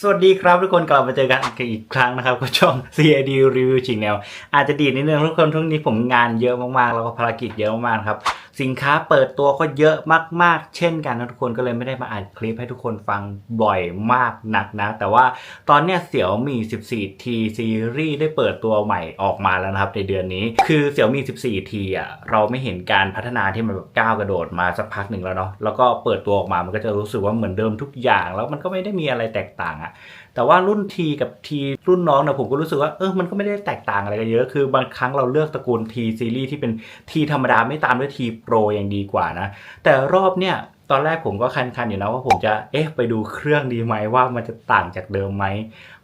สวัสดีครับทุกคนกลับมาเจอกันอีกครั้งนะครับกับช่อง CID Review จริงแนว อาจจะดีนิดนึงทุกคนทุกนี้ผมงานเยอะมากๆ แล้วก็ภารกิจเยอะมากๆครับ สินค้าเปิดตัวก็เยอะมาก ๆ เช่นกันนะทุกคนก็เลยไม่ได้มาอัดคลิปให้ทุกคนฟังบ่อยมากหนักนะ แต่ว่าตอนเนี้ยเสี่ยวมี 14T ซีรีส์ได้เปิดตัวใหม่ออกมาแล้วนะครับในเดือนนี้ คือเสี่ยวมี 14T อะเราไม่เห็นการพัฒนาที่มันแบบก้าวกระโดดมาสักพักหนึ่งแล้วเนาะแล้วก็เปิดตัวออกมามันก็จะรู้สึกว่าเหมือนเดิมทุกอย่าง แล้วมันก็ไม่ได้มีอะไรแตกต่างอะ แต่ว่ารุ่นทีกับทีรุ่นน้องเนี่ยผมก็รู้สึกว่าเออมันก็ไม่ได้แตกต่างอะไรกันเยอะ คือบางครั้งเราเลือกตระกูลทีซีรีส์ที่เป็นทีธรรมดาไม่ตามด้วย T Pro ยังดีกว่านะ แต่รอบเนี่ยตอนแรกผมก็คันๆอยู่นะว่าผมจะเอ๊ะไปดูเครื่องดีไหมว่ามันจะต่างจากเดิมไหม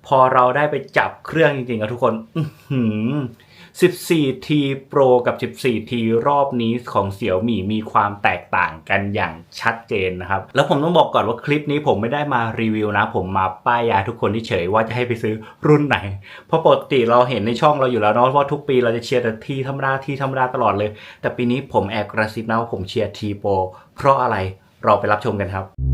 พอเราได้ไปจับเครื่องจริงๆอะทุกคน อื้อหือ 14T Pro กับ 14T รอบนี้ของเสี่ยวมี่มีความแตกต่างกันอย่างชัดเจนนะครับ แล้วผมต้องบอกก่อนว่าคลิปนี้ผมไม่ได้มารีวิวนะ ผมมาป้ายยาทุกคนที่เฉยว่าจะให้ไปซื้อรุ่นไหน เพราะปกติเราเห็นในช่องเราอยู่แล้วเนาะว่าทุกปีเราจะเชียร์แต่ทีธรรมดาทีธรรมดาตลอดเลย แต่ปีนี้ผมแอบกระซิบนะว่าผมเชียร์ทีโปรเพราะอะไรเราไปรับชมกันครับ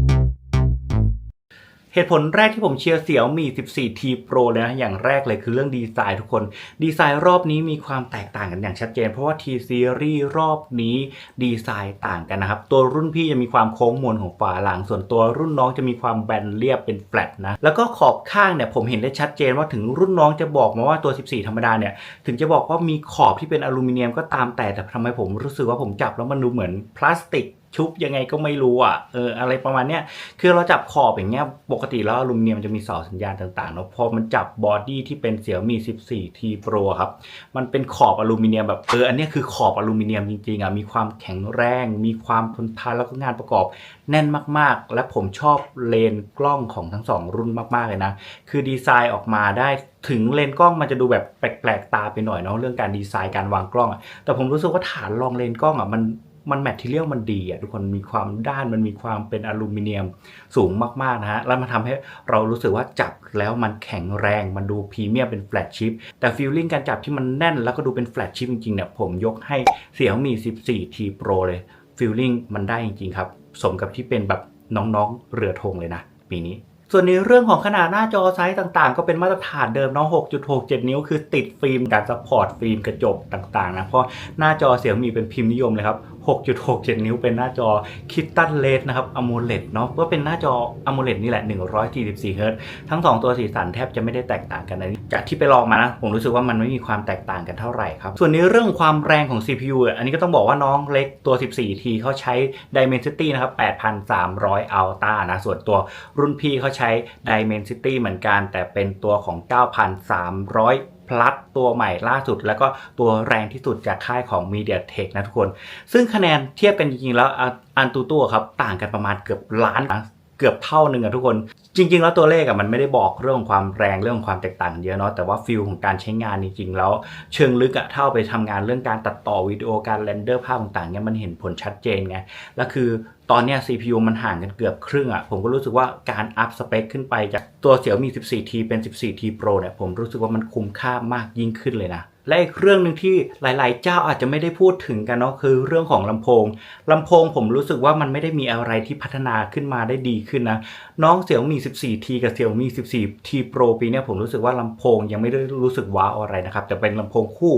เหตุผลแรกที่ผมเชียร์เสี่ยวมี 14T Pro เลยนะ อย่างแรกเลยคือเรื่องดีไซน์ทุกคน ดีไซน์รอบนี้มีความแตกต่างกันอย่างชัดเจน เพราะว่า T Series รอบนี้ดีไซน์ต่างกันนะครับ ตัวรุ่นพี่จะมีความโค้งมนของฝาหลัง ส่วนตัวรุ่นน้องจะมีความแบนเรียบเป็นแฟลตนะ แล้วก็ขอบข้างเนี่ยผมเห็นได้ชัดเจนว่าถึงรุ่นน้องจะบอกมาว่าตัว 14 ธรรมดาเนี่ย ถึงจะบอกว่ามีขอบที่เป็นอลูมิเนียมก็ตามแต่ แต่ทำไมผมรู้สึกว่าผมจับแล้วมันดูเหมือนพลาสติก ชุบยังไงก็ไม่รู้อะเอออะไรประมาณเนี้ยคือเราจับขอบอย่างเงี้ยปกติแล้วอลูมิเนียมจะมีเสาสัญญาณต่างๆเนาะพอมันจับบอดี้ที่เป็นเสี่ยวมี 14T Pro ครับ มันเป็นขอบอลูมิเนียมแบบเอออันนี้คือขอบอลูมิเนียมจริงๆอะมีความแข็งแรง มีความทนทานแล้วก็งานประกอบ แน่นมากๆ และผมชอบเลนกล้องของทั้งสองรุ่นมากๆเลยนะคือดีไซน์ออกมาได้ถึงเลนกล้องมันจะดูแบบแปลกๆตาไปหน่อยเนาะเรื่องการดีไซน์การวางกล้อง แต่ผมรู้สึกว่าฐานรองเลนกล้องอะมัน มันแมทเทียลมันดีอะทุกคนมีความด้านมันมีความเป็นอลูมิเนียมสูงมากๆนะฮะแล้วมันทำให้เรารู้สึกว่าจับแล้วมันแข็งแรงมันดูพรีเมียมเป็นแฟลตชิปแต่ฟีลลิ่งการจับที่มันแน่นแล้วก็ดูเป็นแฟลตชิปจริงๆเนี่ยผมยกให้เสี่ยวมี 14T Pro เลยฟีลลิ่งมันได้จริงๆครับสมกับที่เป็นแบบน้องๆเรือธงเลยนะ ปีนี้ส่วนในเรื่องของขนาดหน้าจอไซส์ต่างๆ ก็เป็นมาตรฐานเดิมเนาะ6.67 นิ้ว คือติดฟิล์มการซัพพอร์ตฟิล์มกระจกต่างๆนะ เพราะหน้าจอเสี่ยมีเป็นพิมพ์นิยมเลยครับ 6.67 นิ้วเป็นหน้าจอคิตตันเลดนะครับอ m o l e d เนาะก็เป็นหน้าจอ AMOLED นี่แหละ 144เฮิรตทั้ง 2 ตัวสีสันแทบจะไม่ได้แตกต่างกันนะจากที่ไปลองมานะผมรู้สึกว่ามันไม่มีความแตกต่างกันเท่าไหร่ครับ ส่วนในเรื่องความแรงของ CPU อันนี้ก็ต้องบอกว่าน้องเล็กตัว 14T เขาใช้ Dimensity นะครับ 8,300 Ultra นะส่วนตัวรุ่นพี่เขาใช้ Dimensity เหมือนกัน แต่เป็นตัวของ 9,300 พลัสตัวใหม่ล่าสุด แล้วก็ตัวแรงที่สุดจากค่ายของ MediaTek นะทุกคน ซึ่งคะแนนเทียบกันจริงๆแล้วอันตูตัวครับต่างกันประมาณเกือบล้านนะ เกือบเท่าหนึ่งอะทุกคน จริง ๆ แล้วตัวเลขอะมันไม่ได้บอกเรื่องความแรงเรื่องความแตกต่างเยอะเนาะแต่ว่าฟิลของการใช้งานจริง ๆ แล้ว เชิงลึกอะเท่าไปทำงานเรื่องการตัดต่อวิดีโอการเรนเดอร์ภาพต่างๆเนี่ยมันเห็นผลชัดเจนไงแล้วคือตอนเนี้ย CPU มันห่างกันเกือบครึ่งอะผมก็รู้สึกว่าการอัพสเปคขึ้นไปจากตัวเสี่ยวมี 14T เป็น 14T Pro เนี่ยผมรู้สึกว่ามันคุ้มค่ามากยิ่งขึ้นเลยนะ และอีกเรื่องหนึ่งที่หลาย ๆ เจ้าอาจจะไม่ได้พูดถึงกันเนาะคือเรื่องของลำโพงลำโพงผมรู้สึกว่ามันไม่ได้มีอะไรที่พัฒนาขึ้นมาได้ดีขึ้นนะ น้องเสี่ยวมี 14T กับเสี่ยวมี 14T Pro ปีนี้ผมรู้สึกว่าลำโพงยังไม่ได้รู้สึกว้าวอะไรนะครับแต่เป็นลำโพงคู่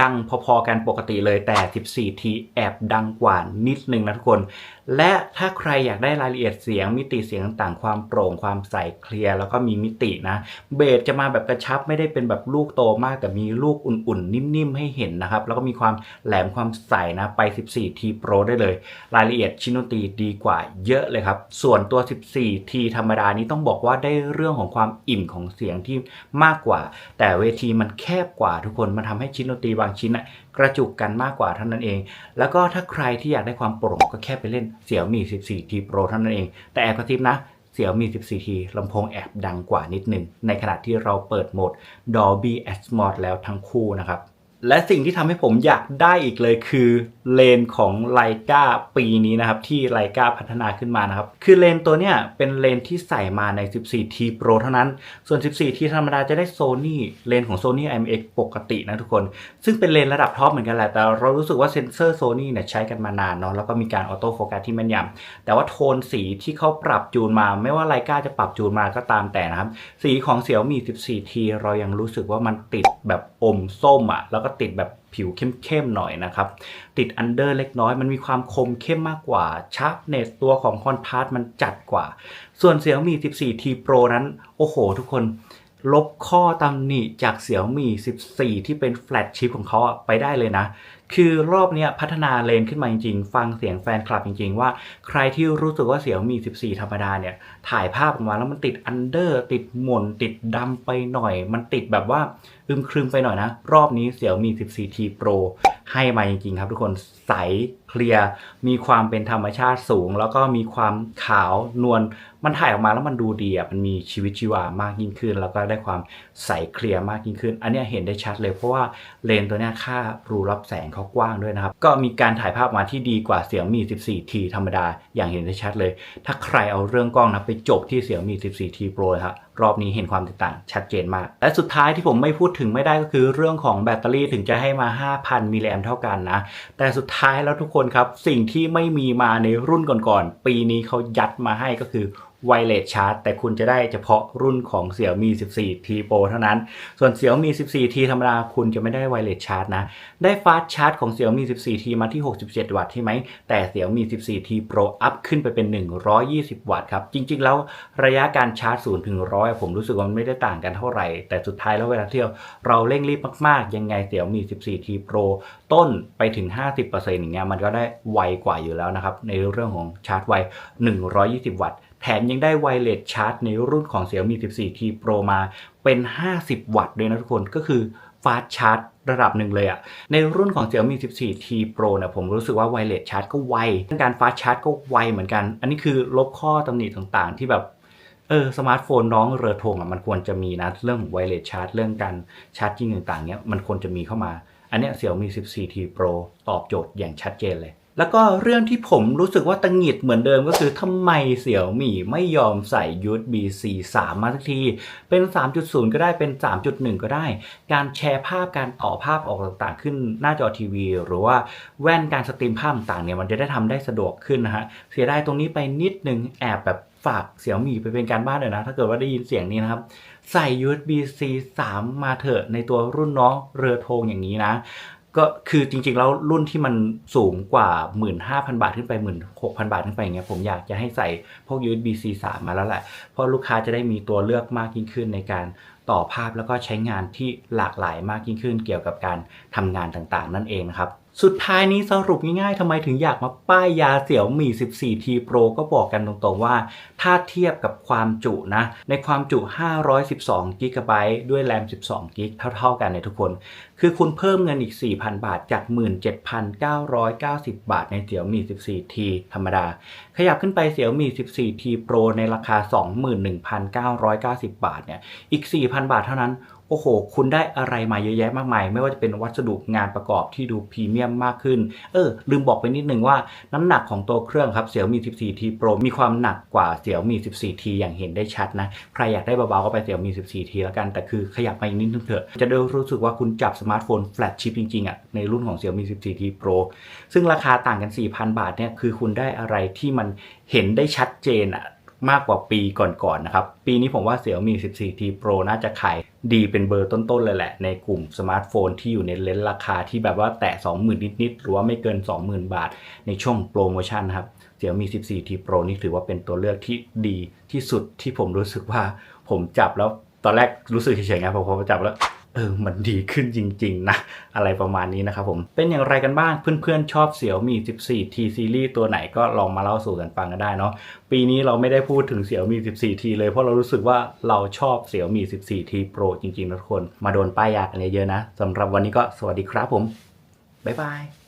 ดังพอ ๆ กันปกติเลยแต่ 14T แอบดังกว่านิดนึงนะทุกคน และถ้าใครอยากได้รายละเอียดเสียงมิติเสียงต่างๆ ความโปร่งความใสเคลียร์แล้วก็มีมิตินะเบสจะมาแบบกระชับไม่ได้เป็นแบบลูกโตมาก แต่มีลูกอุ่นๆ นิ่มๆ ให้เห็นนะครับ แล้วก็มีความแหลมความใสนะไป 14T Pro ได้เลย รายละเอียดชินดนตีดีกว่าเยอะเลยครับ ส่วนตัว 14T ธรรมดานี้ต้องบอกว่าได้เรื่องของความอิ่มของเสียงที่มากกว่า แต่เวทีมันแคบกว่าทุกคนมันทำให้ชิ้นดนตรีบางชิ้นอะกระจุกกันมากกว่าเท่านั้นเอง แล้วก็ถ้าใครที่อยากได้ความโปร่งก็แค่ไปเล่นเสี่ยวมี 14T Pro เท่านั้นเอง แต่แอบกระซิบนะเสี่ยวมี 14T ลำโพงแอบดังกว่านิดหนึ่งในขณะที่เราเปิดโหมด Dolby Atmos แล้วทั้งคู่นะครับ และสิ่งที่ทำให้ผมอยากได้อีกเลยคือเลนของไลกาปีนี้นะครับ ที่ไลกาพัฒนาขึ้นมานะครับ คือเลนตัวเนี้ยเป็นเลนที่ใส่มาใน 14T Pro เท่านั้น ส่วน 14T ธรรมดาจะได้ Sony เลนของ Sony IMX ปกตินะทุกคน ซึ่งเป็นเลนระดับท็อปเหมือนกันแหละ แต่เรารู้สึกว่าเซนเซอร์ Sony เนี่ยใช้กันมานานเนาะแล้วก็มีการออโต้โฟกัสที่แม่นยำแต่ว่าโทนสีที่เขาปรับจูนมา ไม่ว่าไลกาจะปรับจูนมาก็ตามแต่นะครับสีของ Xiaomi 14T เรายังรู้สึกว่ามันติดแบบอมส้มอะ่ะแล้วก็ติดแบบผิวเข้มๆหน่อยนะครับ ติดอันเดอร์เล็กน้อยมันมีความคมเข้มมากกว่าชาร์ปเนสตัวของคอนทราสต์มันจัดกว่า ส่วนเสียงมี 14T Pro นั้น โอ้โห ทุกคนลบข้อตำหนิจากเสียงมี 14 ที่เป็นแฟลชชิปของเขาไปได้เลยนะ คือรอบนี้พัฒนาเลนขึ้นมาจริงๆ ฟังเสียงแฟนคลับจริงๆ ว่าใครที่รู้สึกว่า Xiaomi 14 ธรรมดาเนี่ย ถ่ายภาพออกมาแล้วมันติดอันเดอร์ ติดหม่นติดดำไปหน่อย มันติดแบบว่าอึมครึมไปหน่อยนะ รอบนี้ Xiaomi 14T Pro ให้มาจริงๆ ครับทุกคนใสเคลียร์มีความเป็นธรรมชาติสูง แล้วก็มีความขาวนวลมันถ่ายออกมาแล้วมันดูดีอะมันมีชีวิตชีวามากยิ่งขึ้น แล้วก็ได้ความใสเคลียร์มากยิ่งขึ้น อันนี้เห็นได้ชัดเลยเพราะว่าเลนส์ตัวนี้ค่ารูรับแสงเขากว้างด้วยนะครับ ก็มีการถ่ายภาพมาที่ดีกว่าเสียงมี 14T ธรรมดาอย่างเห็นได้ชัดเลย ถ้าใครเอาเรื่องกล้องนะไปจบที่เสียงมี 14T Pro ครับ รอบนี้เห็นความแตกต่างชัดเจนมาก และสุดท้ายที่ผมไม่พูดถึงไม่ได้ก็คือเรื่องของแบตเตอรี่ถึงจะให้มา 5,000 มิลลิแอมเท่ากันนะ แต่สุดท้ายแล้วทุกคนครับ สิ่งที่ไม่มีมาในรุ่นก่อนๆ ปีนี้เขายัดมาให้ก็คือไวเลสชาร์จแต่คุณจะได้เฉพาะรุ่นของ Xiaomi 14T Pro เท่านั้น ส่วน Xiaomi 14T ธรรมดาคุณจะไม่ได้ไวเลสชาร์จนะ ได้ฟาสชาร์จของ Xiaomi 14T มาที่ 67 วัตต์ใช่ไหม แต่ Xiaomi 14T Pro อัพขึ้นไปเป็น 120 วัตต์ครับ จริงๆ แล้วระยะการชาร์จ0ถึง100ผมรู้สึกว่ามันไม่ได้ต่างกันเท่าไหร่ แต่สุดท้ายแล้วเวลาเที่ยวเราเร่งรีบมากๆ ยังไง Xiaomi 14T Pro ต้นไปถึง 50%อย่างเงี้ยมันก็ได้ไวกว่าอยู่แล้วนะครับ ในเรื่องของชาร์จไว 120 วัตต์แถมยังได้ไวเลสชาร์จในรุ่นของ Xiaomi 14T Pro มาเป็น 50 วัตต์ด้วยนะทุกคนก็คือฟาสชาร์จระดับหนึ่งเลยอะในรุ่นของ Xiaomi 14T Pro เนี่ยผมรู้สึกว่าไวเลสชาร์จก็ไว การฟาสชาร์จก็ไวเหมือนกัน อันนี้คือลบข้อตำหนิต่างๆ ที่แบบ เออสมาร์ทโฟนน้องเรือธงอะมันควรจะมีนะเรื่องไวเลสชาร์จเรื่องการชาร์จจริงต่างๆเนี้ยมันควรจะมีเข้ามา อันเนี้ย Xiaomi 14T Pro ตอบโจทย์อย่างชัดเจนเลย แล้วก็เรื่องที่ผมรู้สึกว่าตังหิดเหมือนเดิมก็คือทำไมเสี่ยวมี่ไม่ยอมใส่ USB C 3 มาสักที เป็น 3.0 ก็ได้เป็น 3.1 ก็ได้ การแชร์ภาพการต่อภาพออกต่างๆ ขึ้นหน้าจอทีวี หรือว่าแว่นการสตรีมภาพต่างๆเนี่ยมันจะได้ทำได้สะดวกขึ้นนะฮะเสียดายตรงนี้ไปนิดนึงแอบแบบ ฝากเสี่ยวหมี่ไปเป็นการบ้านเลยนะ ถ้าเกิดว่าได้ยินเสียงนี้นะครับ ใส่ USB C 3 มาเถอะในตัวรุ่นน้องเรือธงอย่างนี้นะ ก็คือจริงๆ แล้วรุ่นที่มันสูงกว่า 15,000 บาทขึ้นไป 16,000 บาทขึ้นไปอย่างเงี้ยผมอยากจะให้ใส่พวก USB C 3 มาแล้วแหละ เพราะลูกค้าจะได้มีตัวเลือกมากยิ่งขึ้นในการต่อภาพแล้วก็ใช้งานที่หลากหลายมากยิ่งขึ้นเกี่ยวกับการทำงานต่างๆ นั่นเองนะครับ สุดท้ายนี้สรุปง่ายๆทำไมถึงอยากมาป้ายยาเสี่ยวหมี่ 14T Pro ก็บอกกันตรงๆว่า ถ้าเทียบกับความจุนะ ในความจุ 512 g b ด้วยแรม 12 g b เท่าๆกันเนทุกคนคือคุณเพิ่มเงินอีก 4,000 บาทจาก 17,990 บาทในเสี่ยวมี่ 14T ธรรมดา ขยับขึ้นไปเสี่ยวมี่ 14T Pro ในราคา 21,990 บาทเนี่ยอีก 4,000 บาทเท่านั้นโอ้โห คุณได้อะไรมาเยอะแยะมากมาย ไม่ว่าจะเป็นวัสดุงานประกอบที่ดูพรีเมียมมากขึ้น เออ ลืมบอกไปนิดนึงว่าน้ำหนักของตัวเครื่องครับ Xiaomi 14T Pro มีความหนักกว่า Xiaomi 14T อย่างเห็นได้ชัดนะ ใครอยากได้เบาๆก็ไป Xiaomi 14T แล้วกัน แต่คือขยับมาอีกนิดนึงเถอะ จะได้รู้สึกว่าคุณจับสมาร์ทโฟนแฟลชชิปจริงๆอะในรุ่นของ Xiaomi 14T Pro ซึ่งราคาต่างกัน 4,000 บาทเนี่ยคือคุณได้อะไรที่มันเห็นได้ชัดเจนอะมากกว่าปีก่อนๆนะครับ ปีนี้ผมว่า Xiaomi 14T Pro น่าจะขายดีเป็นเบอร์ต้นๆเลยแหละ ในกลุ่มสมาร์ทโฟนที่อยู่ในเลนส์ราคาที่แบบว่าแตะ 20,000 นิดๆ หรือว่าไม่เกิน 20,000 บาท ในช่วงโปรโมชั่นนะครับ Xiaomi 14T Pro นี่ถือว่าเป็นตัวเลือกที่ดีที่สุดที่ผมรู้สึกว่าผมจับแล้วตอนแรกรู้สึกเฉยๆไงพอพอจับแล้ว เออมันดีขึ้นจริงๆนะอะไรประมาณนี้นะครับผมเป็นอย่างไรกันบ้างเพื่อนๆชอบเสี่ยวมี 14T ซีรีส์ตัวไหนก็ลองมาเล่าสู่กันฟังกันได้เนาะปีนี้เราไม่ได้พูดถึงเสี่ยวมี 14T เลยเพราะเรารู้สึกว่าเราชอบเสี่ยวมี 14T Pro จริงๆนะทุกคน มาโดนป้ายยากันเยอะๆนะสำหรับวันนี้ก็สวัสดีครับผมบ๊ายบาย